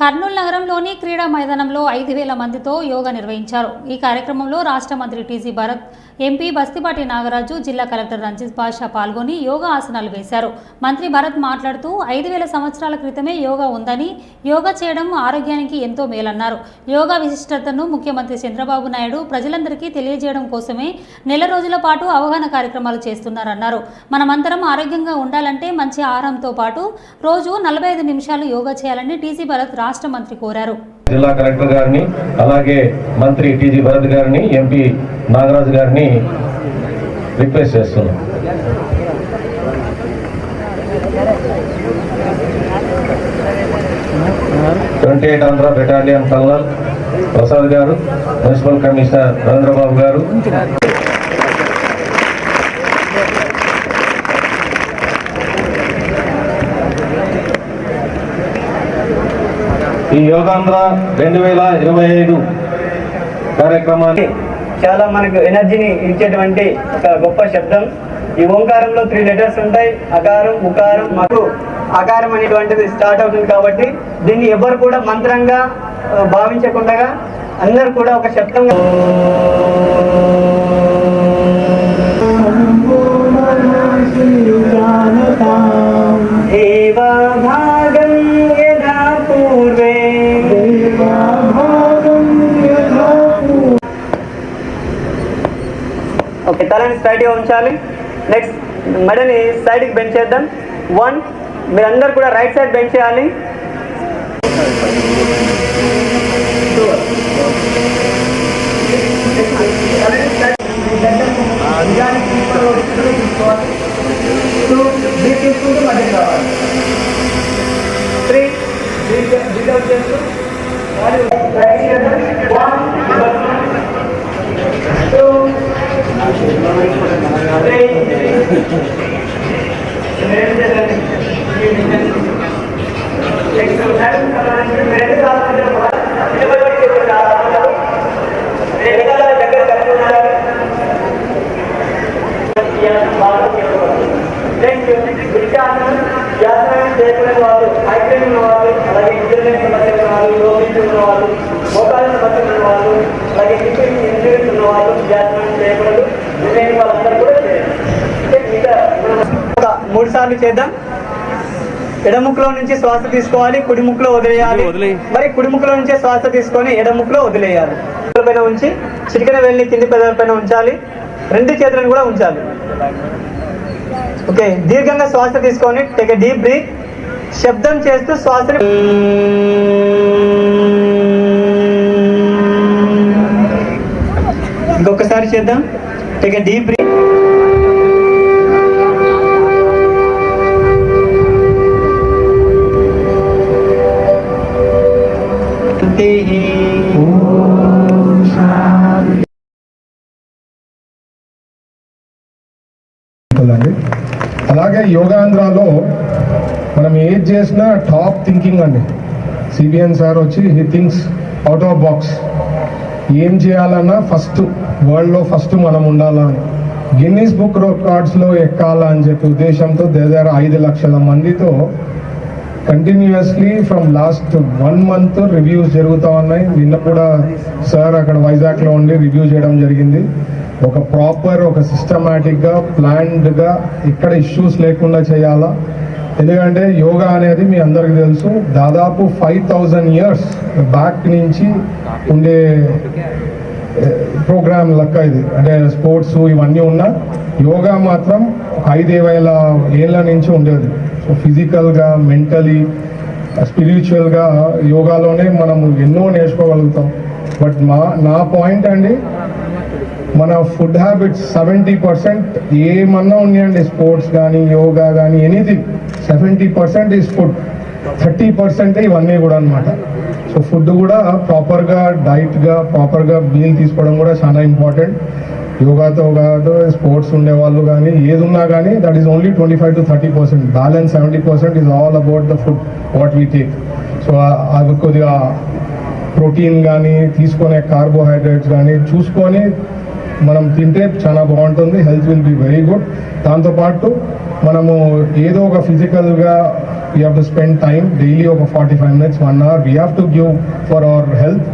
కర్నూలు నగరంలోని క్రీడా మైదానంలో ఐదు వేల మందితో యోగా నిర్వహించారు. ఈ కార్యక్రమంలో రాష్ట్ర మంత్రి టీజీ భరత్ ఎంపీ బస్తిపాటి నాగరాజు జిల్లా కలెక్టర్ రంజిత్ పాషా పాల్గొని యోగా ఆసనాలు వేశారు. మంత్రి భరత్ మాట్లాడుతూ ఐదు వేల సంవత్సరాల క్రితమే యోగా ఉందని యోగా చేయడం ఆరోగ్యానికి ఎంతో మేలన్నారు. యోగా విశిష్టతను ముఖ్యమంత్రి చంద్రబాబు నాయుడు ప్రజలందరికీ తెలియజేయడం కోసమే నెల రోజుల పాటు అవగాహన కార్యక్రమాలు చేస్తున్నారన్నారు. మనమందరం ఆరోగ్యంగా ఉండాలంటే మంచి ఆహారంతో పాటు రోజు నలభై ఐదు నిమిషాలు యోగా చేయాలని టీసీ భరత్ రాష్ట్ర మంత్రి కోరారు. జిల్లా కలెక్టర్ గారిని అలాగే మంత్రి టీజీ భరత్ గారిని ఎంపీ నాగరాజు గారిని రిక్వెస్ట్ చేస్తున్నాం. Twenty eight Andhra battalion colonel Prasad గారు మున్సిపల్ కమిషనర్ రవీంద్రబాబు గారు. ఈ యోగాంధ్ర రెండు వేల ఇరవై ఐదు కార్యక్రమాన్ని చాలా మనకు ఎనర్జీని ఇచ్చేటువంటి ఒక గొప్ప శబ్దం. ఈ ఓంకారంలో త్రీ లెటర్స్ ఉంటాయి. అకారం ఉకారం మాకు. అకారం అనేటువంటిది స్టార్ట్ అవుతుంది కాబట్టి దీన్ని ఎవరు కూడా మంత్రంగా భావించకుండా అందరు కూడా ఒక శబ్దంగా ఓకే తలని స్ట్రైట్గా ఉంచాలి. నెక్స్ట్ మెడని సైడ్కి బెండ్ చేద్దాం. వన్ మీరందరూ కూడా రైట్ సైడ్ బెండ్ చేయాలి. త్రీ బ్రీత్ చేస్తూ వన్ టూ వాళ్ళు మైగ్రేన్ ఉన్న వాళ్ళు అలాగే ఇంటర్నెట్ సమస్య ఉన్న వాళ్ళు రోగిస్ ఉన్న వాళ్ళు మోకాళ్ళ సమస్య ఉన్న వాళ్ళు అలాగే హిప్ ఇంజరీస్ ఉన్న వాళ్ళు వ్యాసనం చేయకూడదు రిమైన్ వాళ్ళందరూ కూడా చేయాలి ఓకే, మిగతా ఒక మూడు సార్లు చేద్దాం. ఎడముక్కులో నుంచి శ్వాస తీసుకోవాలి కుడి ముక్కులో వదిలేయాలి మరి కుడి ముక్కులో నుంచి శ్వాస తీసుకొని ఎడముక్కులో వదిలేయాలి. పైన ఉంచి చిటికెన వెళ్ళి కింది పెదవుల పైన ఉంచాలి. రెండు చేతులను కూడా ఉంచాలి. ఓకే దీర్ఘంగా శ్వాస తీసుకొని టేక్ డీప్ బ్రీత్ శబ్దం చేస్తూ శ్వాసని ఇంకొకసారి చేద్దాం. టేక్ డీప్ బ్రీత్ అండి అలాగే యోగాంధ్రాలో మనం ఏది చేసినా టాప్ థింకింగ్ అండి. సిబిఎన్ సార్ వచ్చి he thinks out of box. ఏం చేయాలన్నా ఫస్ట్ వరల్డ్లో ఫస్ట్ మనం ఉండాలా గిన్నీస్ బుక్ రికార్డ్స్లో ఎక్కాలా అని చెప్పి ఉద్దేశంతో దగ్గర ఐదు లక్షల మందితో continuously from last one month reviews జరుగుతూ ఉన్నాయి. నిన్న కూడా సార్ అక్కడ వైజాగ్లో ఉండి రివ్యూ చేయడం జరిగింది. ఒక ప్రాపర్ ఒక సిస్టమేటిక్గా ప్లాన్డ్గా ఇక్కడ ఇష్యూస్ లేకుండా చేయాలా? ఎందుకంటే యోగా అనేది మీ అందరికీ తెలుసు దాదాపు ఫైవ్ థౌజండ్ ఇయర్స్ బ్యాక్ నుంచి ఉండే ప్రోగ్రామ్ లెక్క ఇది. అంటే స్పోర్ట్స్ ఇవన్నీ ఉన్నా యోగా మాత్రం ఒక ఐదు వేల ఏళ్ళ నుంచి ఉండేది. సో ఫిజికల్గా మెంటలీ స్పిరిచువల్గా యోగాలోనే మనం ఎన్నో నేర్చుకోగలుగుతాం. బట్ మా నా పాయింట్ అండి మన ఫుడ్ హ్యాబిట్స్ సెవెంటీ పర్సెంట్ ఏమన్నా ఉన్నాయండి? స్పోర్ట్స్ కానీ యోగా కానీ anything. Seventy percent is food. Thirty percent ఇవన్నీ కూడా అనమాట సో ఫుడ్ కూడా ప్రాపర్గా డైట్గా ప్రాపర్గా మీల్ తీసుకోవడం కూడా చాలా ఇంపార్టెంట్. యోగాతో కాదు స్పోర్ట్స్ ఉండే వాళ్ళు కానీ ఏది ఉన్నా కానీ that is only twenty five to thirty percent balance seventy percent is all about the food what we take so అవి కొద్దిగా ప్రోటీన్ కానీ తీసుకునే కార్బోహైడ్రేట్స్ కానీ చూసుకొని మనం తింటే చాలా బాగుంటుంది health will be very good దాంతోపాటు మనము ఏదో ఒక ఫిజికల్గా we have to spend time daily ఒక forty five minutes one hour we have to give for our health